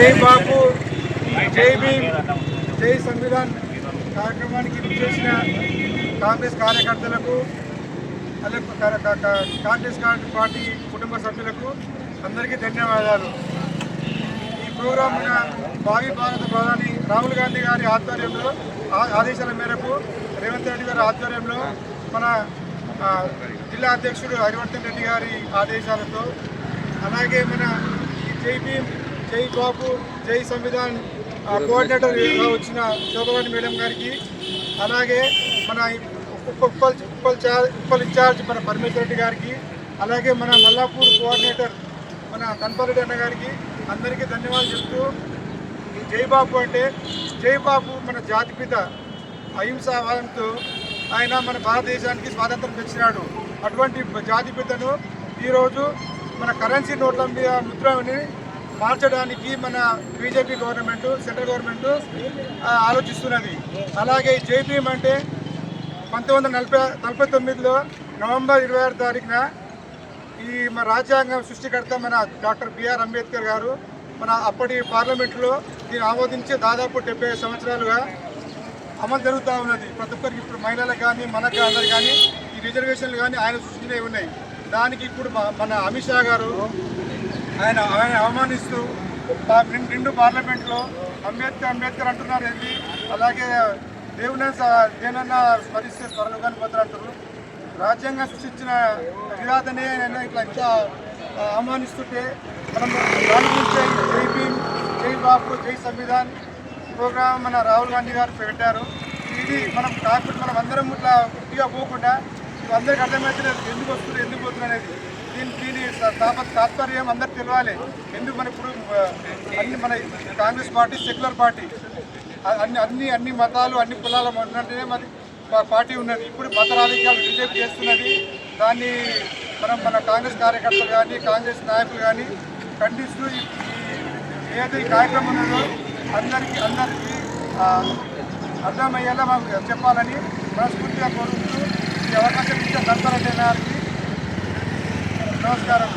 జై బాపు జై భీమ్ జై సంవిధాన్ కార్యక్రమానికి చేసిన కాంగ్రెస్ కార్యకర్తలకు కాంగ్రెస్ పార్టీ కుటుంబ సభ్యులకు అందరికీ ధన్యవాదాలు. ఈ ప్రోగ్రాం భావి భారత ప్రధాని రాహుల్ గాంధీ గారి ఆధ్వర్యంలో ఆ- ఆదేశాల మేరకు రేవంత్ రెడ్డి గారి ఆధ్వర్యంలో మన జిల్లా అధ్యక్షుడు హరివర్ధన్ రెడ్డి గారి ఆదేశాలతో అలాగే మన ఈ జై బాబు జై సంవిధాన్ కోఆర్డినేటర్ కోఆర్డినేటర్గా వచ్చిన శోభవాణి మేడం గారికి అలాగే మన ఉప్పల్ ఉప్పల్ ఉప్పల్ ఇన్ఛార్జ్ మన పరమేశ్వర రెడ్డి గారికి అలాగే మన మల్లాపూర్ కోఆర్డినేటర్ మన కన్పారెడ్డి అన్న గారికి అందరికీ ధన్యవాదాలు చెప్తూ ఈ జై బాబు అంటే జై బాబు మన జాతిపిత అహింసావాదంతో ఆయన మన భారతదేశానికి స్వాతంత్రం తెచ్చినాడు. అటువంటి జాతిపితను ఈరోజు మన కరెన్సీ నోట్ల మీద ముద్రని మార్చడానికి మన బీజేపీ గవర్నమెంట్ సెంట్రల్ గవర్నమెంట్ ఆలోచిస్తున్నది. అలాగే జైపీఎం అంటే పంతొమ్మిది వందల నలభై నలభై తొమ్మిదిలో నవంబర్ ఇరవై ఆరు తారీఖున ఈ మన రాజ్యాంగం సృష్టికర్త మన డాక్టర్ బిఆర్ అంబేద్కర్ గారు మన అప్పటి పార్లమెంట్లో దీన్ని ఆమోదించి దాదాపు డెబ్బై సంవత్సరాలుగా అమలు జరుగుతూ ఉన్నది. ప్రతి ఒక్కరికి ఇప్పుడు మహిళలకు కానీ మనకు అందరు కానీ ఈ రిజర్వేషన్లు కానీ ఆయన సృష్టించినవి ఉన్నాయి. దానికి ఇప్పుడు మన అమిత్ షా గారు ఆయన ఆయన అవమానిస్తూ నిండు పార్లమెంట్లో అంబేద్కర్ అంబేద్కర్ అంటున్నారు ఏంటి? అలాగే దేవుని దేనన్నా స్మరిస్తే స్మరణగాని పోతారు అంటారు రాజ్యాంగం సృష్టించిన విధాతనే నేను ఇట్లా ఇంత అవమానిస్తుంటే మనం దాని జై భీమ్ జై బాబు జై సంవిధాన్ ప్రోగ్రామ్ మన రాహుల్ గాంధీ గారు పెట్టారు. ఇది మనం కాకుండా మనం అందరం ఇట్లా ఉట్టిగా పోకుండా అందరికి అర్థమైతే ఎందుకు వస్తుంది ఎందుకు పోతుంది అనేది. దీని దీని తాత్పర్యం అందరు తెలియాలి ఎందుకు మన ఇప్పుడు అన్ని మన కాంగ్రెస్ పార్టీ సెక్యులర్ పార్టీ అన్ని అన్ని అన్ని మతాలు అన్ని కులాల ఉన్నట్టునే మరి పార్టీ ఉన్నది. ఇప్పుడు మత రాజకీయాలు బీజేపీ చేస్తున్నది. దాన్ని మనం మన కాంగ్రెస్ కార్యకర్తలు కానీ కాంగ్రెస్ నాయకులు కానీ ఖండిస్తూ ఈ- ఏదైతే కార్యక్రమం ఉన్నదో అందరికీ అందరికీ అర్థమయ్యేలా మాకు చెప్పాలని మనస్ఫూర్తిగా కోరుకుంటూ ఈ అవకాశం ఇచ్చిన నమస్కారం.